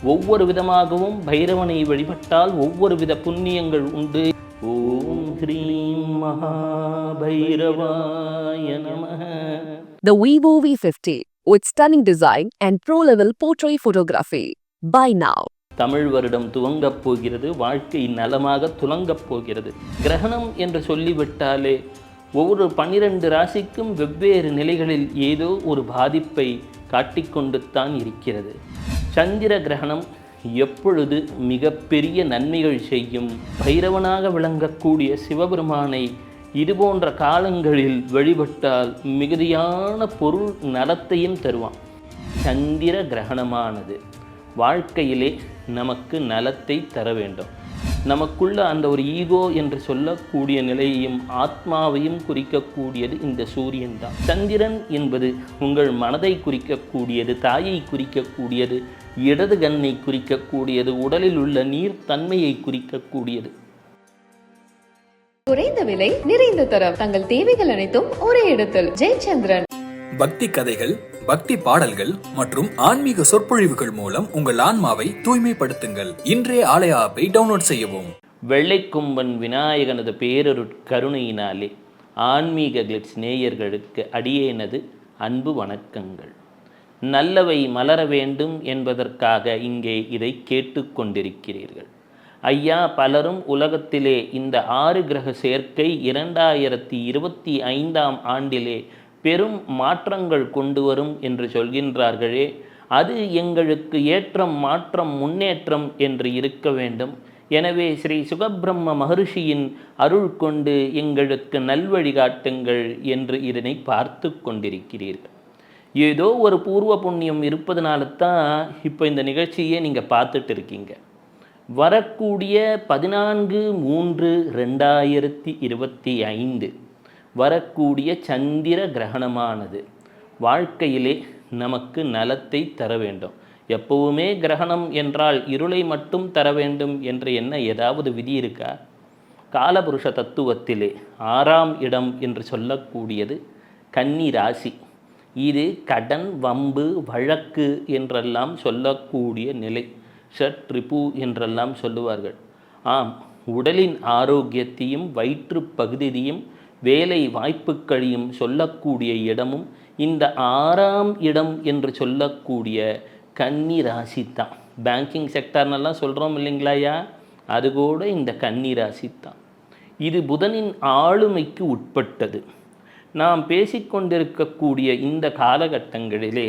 ஒவ்வொரு விதமாகவும் பைரவனை வழிபட்டால் ஒவ்வொரு வித புண்ணியங்கள் உண்டு ஓம் ஹ்ரீம் மகாபைரவாய நமः The Vivo V50 with stunning design and pro-level portrait photography. Buy now. Tamil வருடம் துவங்கப் போகிறது வாழ்க்கை நலமாக துலங்கப் போகிறது கிரகணம் என்று சொல்லிவிட்டாலே ஒவ்வொரு பன்னிரண்டு ராசிக்கும் வெவ்வேறு நிலைகளில் ஏதோ ஒரு பாதிப்பை காட்டிக்கொண்டு தான் இருக்கிறது சந்திர கிரகணம் எப்பொழுது மிகப்பெரிய நன்மைகள் செய்யும்? பைரவனாக விளங்கக்கூடிய சிவபெருமானை இதுபோன்ற காலங்களில் வழிபட்டால் மிகுதியான பொருள் நலத்தையும் தருவான். சந்திர கிரகணமானது வாழ்க்கையிலே நமக்கு நலத்தை தர வேண்டும். நமக்குள்ள அந்த ஒரு ஈகோ என்று சொல்லக்கூடிய நிலையையும் ஆத்மாவையும் குறிக்கக்கூடியது இந்த சூரியன் தான். சந்திரன் என்பது உங்கள் மனதை குறிக்கக்கூடியது தாயை குறிக்கக்கூடியது இடது கண்ணை குறிக்கக்கூடியது உடலில் உள்ள நீர் தன்மையை குறிக்கக்கூடியது. குறைந்த விலை நிறைந்த தரம். தங்கள் தேவைகள் அனைத்தும் ஒரே இடத்தில். ஜெயச்சந்திரன். பக்தி கதைகள் பக்தி பாடல்கள் மற்றும் ஆன்மீக சொற்பொழிவுகள் மூலம் உங்கள் ஆன்மாவை தூய்மைப்படுத்துங்கள். இன்றைய ஆலய ஆப்பை டவுன்லோட் செய்யவும். வெள்ளைக்கும்பன் விநாயகனது பேரருட் கருணையினாலே ஆன்மீக கிளிட்ஸ் நேயர்களுக்கு அடியேனது அன்பு வணக்கங்கள். நல்லவை மலர வேண்டும் என்பதற்காக இங்கே இதை கேட்டுக்கொண்டிருக்கிறீர்கள். ஐயா பலரும் உலகத்திலே இந்த ஆறு கிரக சேர்க்கை இரண்டாயிரத்தி இருபத்தி ஐந்தாம் ஆண்டிலே பெரும் மாற்றங்கள் கொண்டு வரும் என்று சொல்கின்றார்களே அது எங்களுக்கு ஏற்றம் மாற்றம் முன்னேற்றம் என்று இருக்க வேண்டும். எனவே ஸ்ரீ சுகபிரம்ம மகர்ஷியின் அருள் கொண்டு எங்களுக்கு நல்வழிகாட்டுங்கள் என்று இதனை பார்த்து கொண்டிருக்கிறீர்கள். ஏதோ ஒரு பூர்வ புண்ணியம் இருப்பதனால தான் இப்போ இந்த நிகழ்ச்சியை நீங்கள் பார்த்துட்டு இருக்கீங்க. வரக்கூடிய பதினான்கு மூன்று ரெண்டாயிரத்தி இருபத்தி ஐந்து வரக்கூடிய சந்திர கிரகணமானது வாழ்க்கையிலே நமக்கு நலத்தை தர வேண்டும். எப்பவுமே கிரகணம் என்றால் இருளை மட்டும் தர வேண்டும் என்று என்ன ஏதாவது விதி இருக்கா? காலபுருஷ தத்துவத்திலே ஆறாம் இடம் என்று சொல்லக்கூடியது கன்னி ராசி. இது கடன் வம்பு வழக்கு என்றெல்லாம் சொல்லக்கூடிய நிலை. ஷட்ரிபு என்றெல்லாம் சொல்லுவார்கள். ஆம் உடலின் ஆரோக்கியத்தையும் வயிற்று பகுதியையும் வேலை வாய்ப்புகளையும் சொல்லக்கூடிய இடமும் இந்த ஆறாம் இடம் என்று சொல்லக்கூடிய கன்னி ராசி தான். பேங்கிங் செக்டார்னெல்லாம் சொல்கிறோம் இல்லைங்களாயா அது கூட இந்த கன்னி ராசி தான். இது புதனின் ஆளுமைக்கு உட்பட்டது. நாம் பேசிக்கொண்டிருக்கக்கூடிய இந்த காலகட்டங்களிலே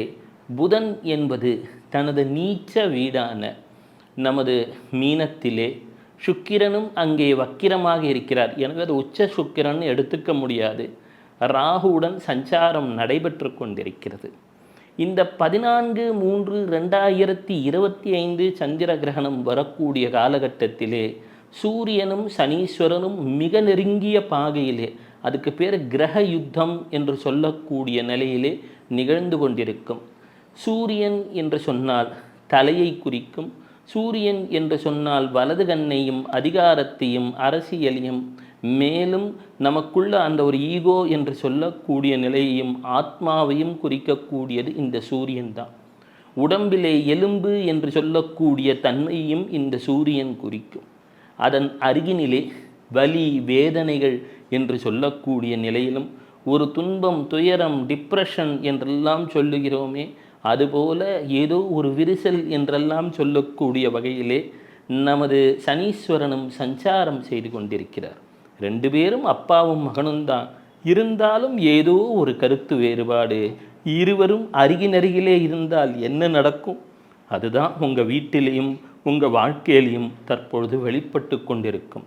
புதன் என்பது தனது நீச்ச வீடான நமது மீனத்திலே சுக்கிரனும் அங்கே வக்கிரமாக இருக்கிறார். எனவே அது உச்ச சுக்கிரன் எடுத்துக்க முடியாது. ராகுவுடன் சஞ்சாரம் நடைபெற்று கொண்டிருக்கிறது. இந்த பதினான்கு மூன்று ரெண்டாயிரத்தி இருபத்தி ஐந்து சந்திர கிரகணம் வரக்கூடிய காலகட்டத்திலே சூரியனும் சனீஸ்வரனும் மிக நெருங்கிய பாகையிலே அதுக்கு பேர் கிரக யுத்தம் என்று சொல்லக்கூடிய நிலையிலே நிகழ்ந்து கொண்டிருக்கும். சூரியன் என்று சொன்னால் தலையை குறிக்கும். சூரியன் என்று சொன்னால் வலது கண்ணையும் அதிகாரத்தையும் அரசியலையும் மேலும் நமக்குள்ள அந்த ஒரு ஈகோ என்று சொல்லக்கூடிய நிலையையும் ஆத்மாவையும் குறிக்கக்கூடியது இந்த சூரியன் தான். உடம்பிலே எலும்பு என்று சொல்லக்கூடிய தன்மையும் இந்த சூரியன் குறிக்கும். அதன் அருகினிலே வலி வேதனைகள் என்று சொல்லக்கூடிய நிலையிலும் ஒரு துன்பம் துயரம் டிப்ரெஷன் என்றெல்லாம் சொல்லுகிறோமே அதுபோல ஏதோ ஒரு விரிசல் என்றெல்லாம் சொல்லக்கூடிய வகையிலே நமது சனீஸ்வரனும் சஞ்சாரம் செய்து கொண்டிருக்கிறார். ரெண்டு பேரும் அப்பாவும் மகனும் தான். இருந்தாலும் ஏதோ ஒரு கருத்து வேறுபாடு. இருவரும் அருகினருகிலே இருந்தால் என்ன நடக்கும்? அதுதான் உங்கள் வீட்டிலேயும் உங்கள் வாழ்க்கையிலையும் தற்பொழுது வெளிப்பட்டு கொண்டிருக்கும்.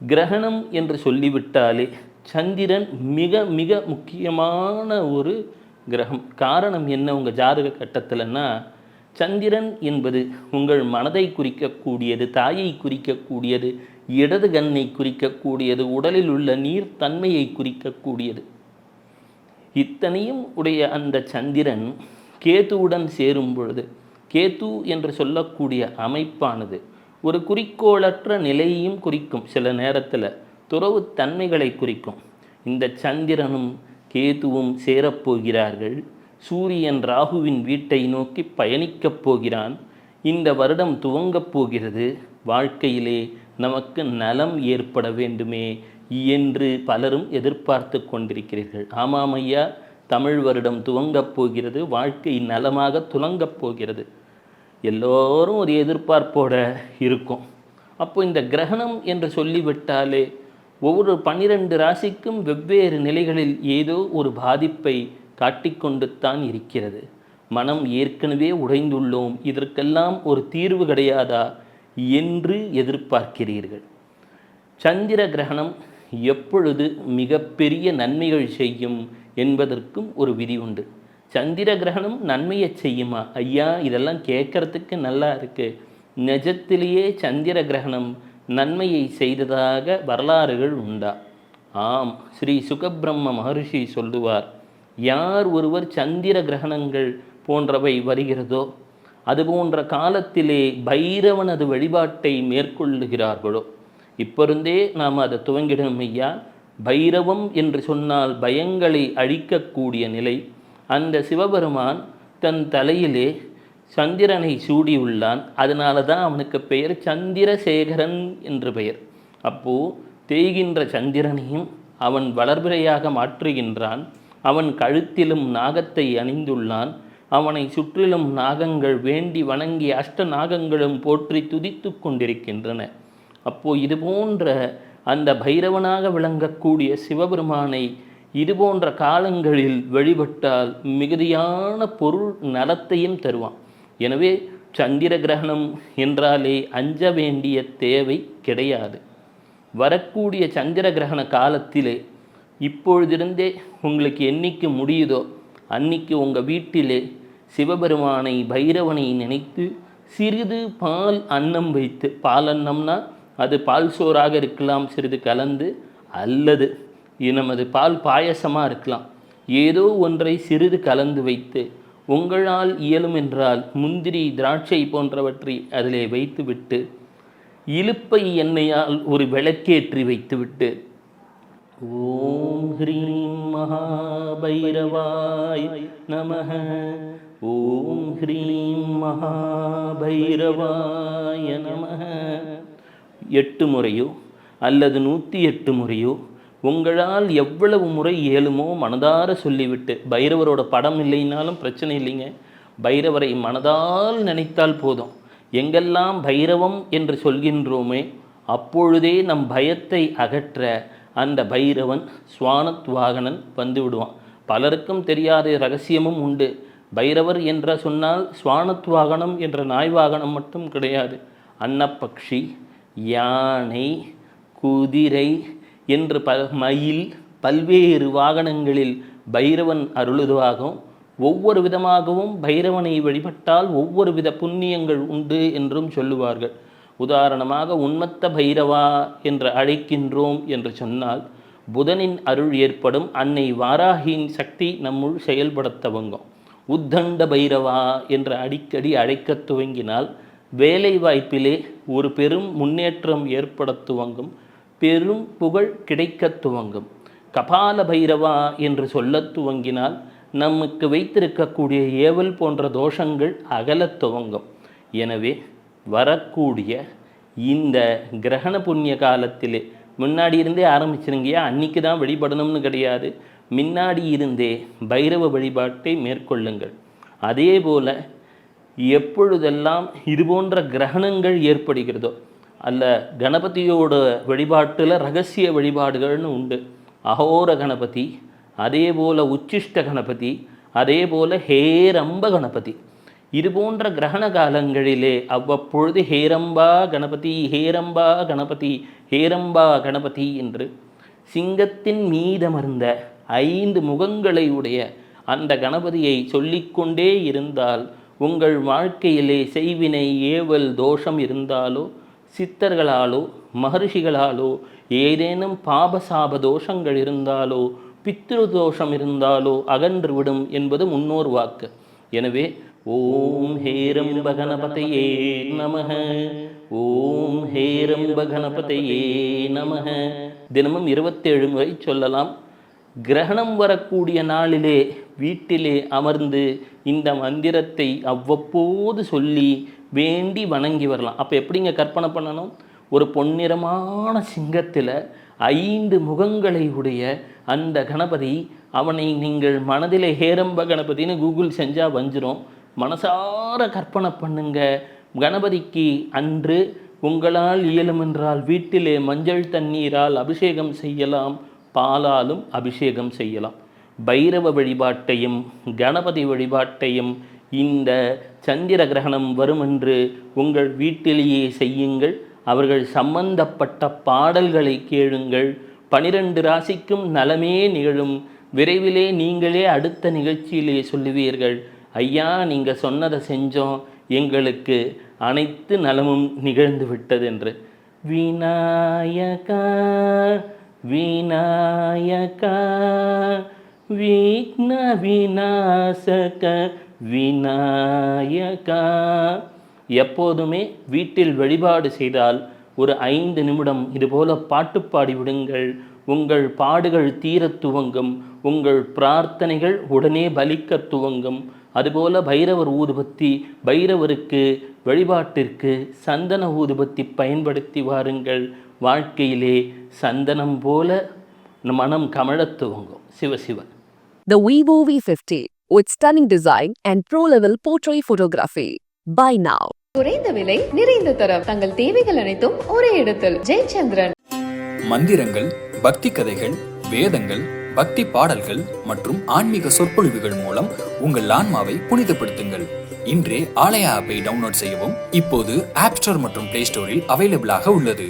கிரகணம் என்று சொல்லிவிட்டாலே சந்திரன் மிக மிக முக்கியமான ஒரு கிரகம். காரணம் என்ன உங்கள் ஜாதக கட்டத்தில்னா சந்திரன் என்பது உங்கள் மனதை குறிக்கக்கூடியது தாயை குறிக்கக்கூடியது இடது கண்ணை குறிக்கக்கூடியது உடலில் உள்ள நீர் தன்மையை குறிக்கக்கூடியது. இத்தனையும் உடைய அந்த சந்திரன் கேத்துவுடன் சேரும் பொழுது கேத்து என்று சொல்லக்கூடிய அமைப்பானது. ஒரு குறிக்கோளற்ற நிலையையும் குறிக்கும் சில நேரத்தில் துறவு தன்மைகளை குறிக்கும். இந்த சந்திரனும் கேதுவும் சேரப்போகிறார்கள். சூரியன் ராகுவின் வீட்டை நோக்கி பயணிக்கப் போகிறான். இந்த வருடம் துவங்கப் போகிறது. வாழ்க்கையிலே நமக்கு நலம் ஏற்பட வேண்டுமே என்று பலரும் எதிர்பார்த்து கொண்டிருக்கிறீர்கள். ஆமாம் ஐயா தமிழ் வருடம் துவங்கப் போகிறது. வாழ்க்கை நலமாக துலங்கப் போகிறது. எல்லோரும் ஒரு எதிர்பார்ப்போடு இருக்கும். அப்போ இந்த கிரகணம் என்று சொல்லிவிட்டாலே ஒவ்வொரு பன்னிரண்டு ராசிக்கும் வெவ்வேறு நிலைகளில் ஏதோ ஒரு பாதிப்பை காட்டிக்கொண்டு தான் இருக்கிறது. மனம் ஏற்கனவே உடைந்துள்ளோம். இதற்கெல்லாம் ஒரு தீர்வு கிடையாதா என்று எதிர்பார்க்கிறீர்கள். சந்திர கிரகணம் எப்பொழுது மிகப்பெரிய நன்மைகள் செய்யும் என்பதற்கும் ஒரு விதி உண்டு. சந்திர கிரகணம் நன்மையை செய்யுமா? ஐயா இதெல்லாம் கேட்கறதுக்கு நல்லா இருக்கு. நிஜத்திலேயே சந்திர கிரகணம் நன்மையை செய்ததாக வரலாறுகள் உண்டா? ஆம் ஸ்ரீ சுகபிரம்ம மகர்ஷி சொல்லுவார் யார் ஒருவர் சந்திர கிரகணங்கள் போன்றவை வருகிறதோ அது போன்ற காலத்திலே பைரவனது வழிபாட்டை மேற்கொள்ளுகிறார்களோ? இப்போ இருந்தே நாம் அதை துவங்கிடும் ஐயா. பைரவம் என்று சொன்னால் பயங்களை அழிக்கக்கூடிய நிலை அந்த சிவபெருமான் தன் தலையிலே சந்திரனை சூடியுள்ளான். அதனால தான் அவனுக்கு பெயர் சந்திரசேகரன் என்று பெயர். அப்போது தேய்கின்ற சந்திரனையும் அவன் வளர்பிறையாக மாற்றுகின்றான். அவன் கழுத்திலும் நாகத்தை அணிந்துள்ளான். அவனை சுற்றிலும் நாகங்கள் வேண்டி வணங்கி அஷ்ட நாகங்களும் போற்றி துதித்து கொண்டிருக்கின்றன. அப்போ இது போன்ற அந்த பைரவனாக விளங்கக்கூடிய சிவபெருமானை இது போன்ற காலங்களில் வழிபட்டால் மிகுதியான பொருள் நலத்தையும் தருவான். எனவே சந்திர கிரகணம் என்றாலே அஞ்ச வேண்டிய தேவை கிடையாது. வரக்கூடிய சந்திர கிரகண காலத்திலே இப்பொழுதிருந்தே உங்களுக்கு என்னைக்கு முடியுதோ அன்னைக்கு உங்கள் வீட்டிலே சிவபெருமானை பைரவனை நினைத்து சிறிது பால் அன்னம் வைத்து பால் அன்னம்னா அது பால் சோறாக இருக்கலாம் சிறிது கலந்து அல்லது நமது பால் பாயசமாக இருக்கலாம். ஏதோ ஒன்றை சிறிது கலந்து வைத்து உங்களால் இயலும் என்றால் முந்திரி திராட்சை போன்றவற்றை அதிலே வைத்துவிட்டு இலுப்பை எண்ணெயால் ஒரு விளக்கேற்றி வைத்துவிட்டு ஓம் ஹ்ரீம் மகாபைரவாய் நமக. ஓம் ஹ்ரீம் மகாபைரவாய நமக. எட்டு முறையோ அல்லது நூற்றி எட்டு முறையோ உங்களால் எவ்வளவு முறை இயலுமோ மனதார சொல்லிவிட்டு பைரவரோட படம் இல்லைனாலும் பிரச்சனை இல்லைங்க. பைரவரை மனதால் நினைத்தால் போதும். எங்கெல்லாம் பைரவம் என்று சொல்கின்றோமே அப்பொழுதே நம் பயத்தை அகற்ற அந்த பைரவன் சுவானத் வாகனன் வந்து விடுவான். பலருக்கும் தெரியாத ரகசியமும் உண்டு. பைரவர் என்ற சொன்னால் சுவானத் வாகனம் என்ற நாய் வாகனம் மட்டும் கிடையாது. அன்னப்பக்ஷி யானை குதிரை என்று ப மயில் பல்வேறு வாகனங்களில் பைரவன் அருளுதுவாகவும் ஒவ்வொரு விதமாகவும் பைரவனை வழிபட்டால் ஒவ்வொரு வித புண்ணியங்கள் உண்டு என்றும் சொல்லுவார்கள். உதாரணமாக உன்மத்த பைரவா என்று அழைக்கின்றோம் என்று சொன்னால் புதனின் அருள் ஏற்படும் அன்னை வாராகியின் சக்தி நம்முள் செயல்படத் துவங்கும். உத்தண்ட பைரவா என்று அடிக்கடி அழைக்கத் துவங்கினால் வேலை வாய்ப்பிலே ஒரு பெரும் முன்னேற்றம் ஏற்படத் துவங்கும். பெரும் புகழ் கிடைக்கத் துவங்கும். கபால பைரவா என்று சொல்லத் துவங்கினால் நமக்கு வைத்திருக்கக்கூடிய ஏவல் போன்ற தோஷங்கள் அகலத் துவங்கும். எனவே வரக்கூடிய இந்த கிரகண புண்ணிய காலத்திலே முன்னாடி இருந்தே ஆரம்பிச்சிருங்கயா அன்னைக்கு தான் வழிபடணும்னு கிடையாது. முன்னாடி இருந்தே பைரவ வழிபாட்டை மேற்கொள்ளுங்கள். அதே போல் எப்பொழுதெல்லாம் இது போன்ற கிரகணங்கள் ஏற்படுகிறதோ அல்ல கணபதியோட வழிபாட்டில் ரகசிய வழிபாடுகள்னு உண்டு. அகோர கணபதி அதே போல் உச்சிஷ்ட கணபதி அதே போல் ஹேரம்ப கணபதி. இது போன்ற கிரகண காலங்களிலே அவ்வப்பொழுது ஹேரம்பா கணபதி ஹேரம்பா கணபதி ஹேரம்பா கணபதி என்று சிங்கத்தின் மீதமர்ந்த ஐந்து முகங்களை உடைய அந்த கணபதியை சொல்லிக்கொண்டே இருந்தால் உங்கள் வாழ்க்கையிலே செய்வினை ஏவல் தோஷம் இருந்தாலோ சித்தர்களாலோ மகர்ஷிகளாலோ ஏதேனும் பாபசாப தோஷங்கள் இருந்தாலோ பித்ரு தோஷம் இருந்தாலோ அகன்றுவிடும் என்பது முன்னோர் வாக்கு. எனவே ஓம் ஹேரம்ப கணபதையே நமக ஓம் ஹேரம்ப கணபதையே நமக. தினமும் இருபத்தேழு முறை சொல்லலாம். கிரகணம் வரக்கூடிய நாளிலே வீட்டிலே அமர்ந்து இந்த மந்திரத்தை அவ்வப்போது சொல்லி வேண்டி வணங்கி வரலாம். அப்போ எப்படிங்க கற்பனை பண்ணணும்? ஒரு பொன்னிறமான சிங்கத்தில் ஐந்து முகங்களை உடைய அந்த கணபதி அவனை நீங்கள் மனதில் ஹேரம்ப கணபதின்னு கூகுள் செஞ்சால் வஞ்சிரும். மனசார கற்பனை பண்ணுங்க. கணபதிக்கு அன்று உங்களால் இயலுமென்றால் வீட்டிலே மஞ்சள் தண்ணீரால் அபிஷேகம் செய்யலாம் பாலாலும் அபிஷேகம் செய்யலாம். பைரவ வழிபாட்டையும் கணபதி வழிபாட்டையும் இந்த சந்திர கிரகணம் வரும் என்று உங்கள் வீட்டிலேயே செய்யுங்கள். அவர்கள் சம்பந்தப்பட்ட பாடல்களை கேளுங்கள். பனிரெண்டு ராசிக்கும் நலமே நிகழும். விரைவிலே நீங்களே அடுத்த நிகழ்ச்சியிலே சொல்லுவீர்கள். ஐயா நீங்கள் சொன்னதை செஞ்சோம். எங்களுக்கு அனைத்து நலமும் நிகழ்ந்து விட்டது என்று விநாயகா விநாயகா விக்ன விநாசக விநாயகா. எப்போதுமே வீட்டில் வழிபாடு செய்தால் ஒரு ஐந்து நிமிடம் இதுபோல பாட்டு பாடி விடுங்கள். உங்கள் பாடுகள் தீரத் துவங்கும். உங்கள் பிரார்த்தனைகள் உடனே பலிக்க துவங்கும். அதுபோல பைரவர் ஊதுபத்தி பைரவருக்கு வழிபாட்டிற்கு சந்தன ஊதுபத்தி பயன்படுத்தி வாருங்கள். வாழ்க்கையிலே சந்தனம் போல மனம் கமழத் துவங்கும். சிவசிவ The Vivo V50 with stunning design and pro-level portrait photography. Buy now. குறைந்த விலை நிறைந்த தரம். தங்கள் தேவைகள் அனைத்தும் ஒரே இடத்தில். ஜெயச்சந்திரன். மந்திரங்கள் பக்தி கதைகள் வேதங்கள் பக்தி பாடல்கள் மற்றும் ஆன்மீக சொற்பொழிவுகள் மூலம் உங்கள் ஆன்மாவை புனிதப்படுத்துங்கள். இன்றே ஆலயா ஆப்பை டவுன்லோட் செய்யவும். இப்போது ஆப் ஸ்டோர் மற்றும் பிளே ஸ்டோரில் அவைலபிளாக உள்ளது.